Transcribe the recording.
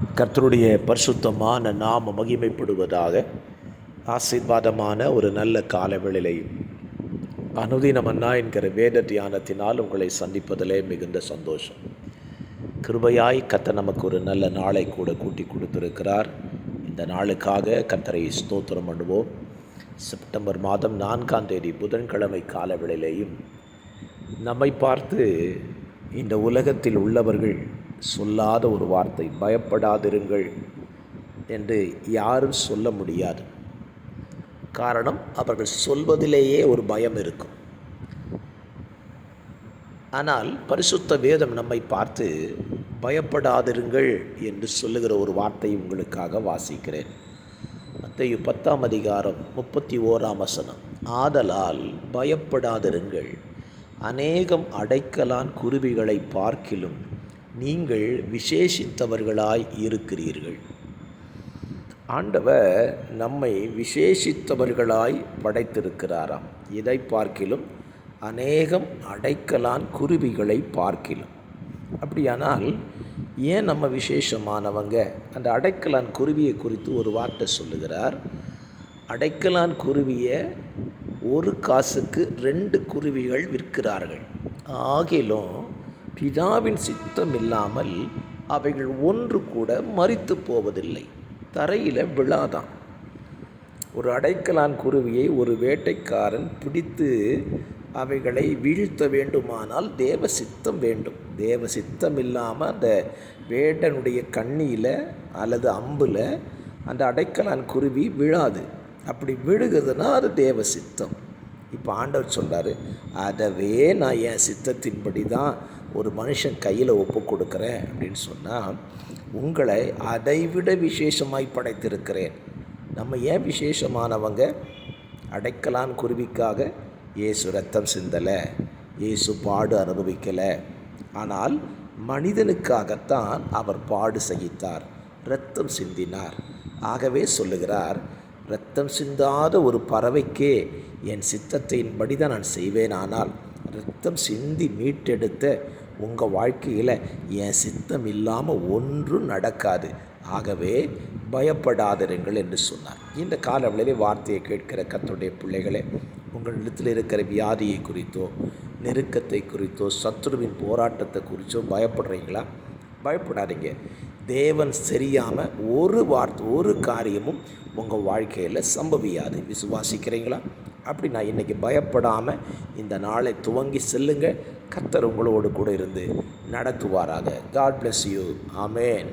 கர்த்தருடைய பரிசுத்தமான நாம மகிமைப்படுவதாக ஆசீர்வாதமான ஒரு நல்ல காலவேளையிலையும் அனுதினம் அண்ணா என்கிற வேத தியானத்தினால் உங்களை சந்திப்பதிலே மிகுந்த சந்தோஷம். கிருபையாய் கத்த நமக்கு ஒரு நல்ல நாளை கூட கூட்டி கொடுத்திருக்கிறார். இந்த நாளுக்காக கத்தரை ஸ்தோத்திரம் பண்ணுவோம். செப்டம்பர் மாதம் நான்காம் தேதி புதன்கிழமை காலவெளியிலேயும் நம்மை பார்த்து இந்த உலகத்தில் உள்ளவர்கள் சொல்லாத ஒரு வார்த்தை. பயப்படாதிருங்கள் என்று யாரும் சொல்ல முடியாது. காரணம் அவர்கள் சொல்வதிலேயே ஒரு பயம் இருக்கும். ஆனால் பரிசுத்த வேதம் நம்மை பார்த்து பயப்படாதிருங்கள் என்று சொல்லுகிற ஒரு வார்த்தை உங்களுக்காக வாசிக்கிறேன். மத்தையு பத்தாம் அதிகாரம் முப்பத்தி ஓராம் வசனம். ஆதலால் பயப்படாதிருங்கள். அநேகம் அடைக்கலான் குருவிகளை பார்க்கிலும் நீங்கள் விசேஷித்தவர்களாய் இருக்கிறீர்கள். ஆண்டவர் நம்மை விசேஷித்தவர்களாய் படைத்திருக்கிறாராம். இதை பார்க்கிலும் அநேகம் அடைக்கலான் குருவிகளை பார்க்கிலும். அப்படியானால் ஏன் நம்ம விசேஷமானவங்க? அந்த அடைக்கலான் குருவியை குறித்து ஒரு வார்த்தை சொல்லுகிறார். அடைக்கலான் குருவியை ஒரு காசுக்கு ரெண்டு குருவிகள் விற்கிறார்கள். ஆகிலும் பிதாவின் சித்தம் இல்லாமல் அவைகள் ஒன்று கூட மறித்து போவதில்லை. தரையில் விழாதான். ஒரு அடைக்கலான் குருவியை ஒரு வேட்டைக்காரன் பிடித்து அவைகளை வீழ்த்த வேண்டுமானால் தேவ சித்தம் வேண்டும். தேவ சித்தம் இல்லாமல் அந்த வேட்டனுடைய கண்ணியில் அல்லது அம்பில் அந்த அடைக்கலான் குருவி விழாது. அப்படி விழுகுதுன்னா அது தேவ சித்தம். இப்போ ஆண்டவர் சொல்கிறார் அதவே நான் என் சித்தத்தின்படி தான் ஒரு மனுஷன் கையில் ஒப்பு கொடுக்குறேன் அப்படின்னு சொன்னால் உங்களை அதைவிட விசேஷமாய் படைத்திருக்கிறேன். நம்ம ஏன் விசேஷமானவங்க? அடைக்கலான் குருவிக்காக இயேசு ரத்தம் சிந்தலை இயேசு பாடு அனுபவிக்கலை. ஆனால் மனிதனுக்காகத்தான் அவர் பாடு சகித்தார் இரத்தம் சிந்தினார். ஆகவே சொல்லுகிறார் இரத்தம் சிந்தாத ஒரு பறவைக்கே என் சித்தத்தின்படி தான் நான் செய்வேன். ஆனால் இரத்தம் சிந்தி மீட்டெடுத்த உங்கள் வாழ்க்கையில் என் சித்தம் இல்லாமல் ஒன்றும் நடக்காது. ஆகவே பயப்படாதிருங்கள் என்று சொன்னார். இந்த காலவெளியிலே வார்த்தையை கேட்கிற கத்தருடைய பிள்ளைகளே உங்களிடத்தில் இருக்கிற வியாதியை குறித்தோ நெருக்கத்தை குறித்தோ சத்துருவின் போராட்டத்தை குறித்தோ பயப்படுறீங்களா? பயப்படாதீங்க. தேவன் சரியாமல் ஒரு வார்த்தை ஒரு காரியமும் உங்கள் வாழ்க்கையில் சம்பவியாது. விசுவாசிக்கிறீங்களா? அப்படி நான் இன்றைக்கி பயப்படாமல் இந்த நாளை துவங்கி செல்லுங்க கத்தர் உங்களோடு கூட இருந்து நடத்துவாராக. God bless you amen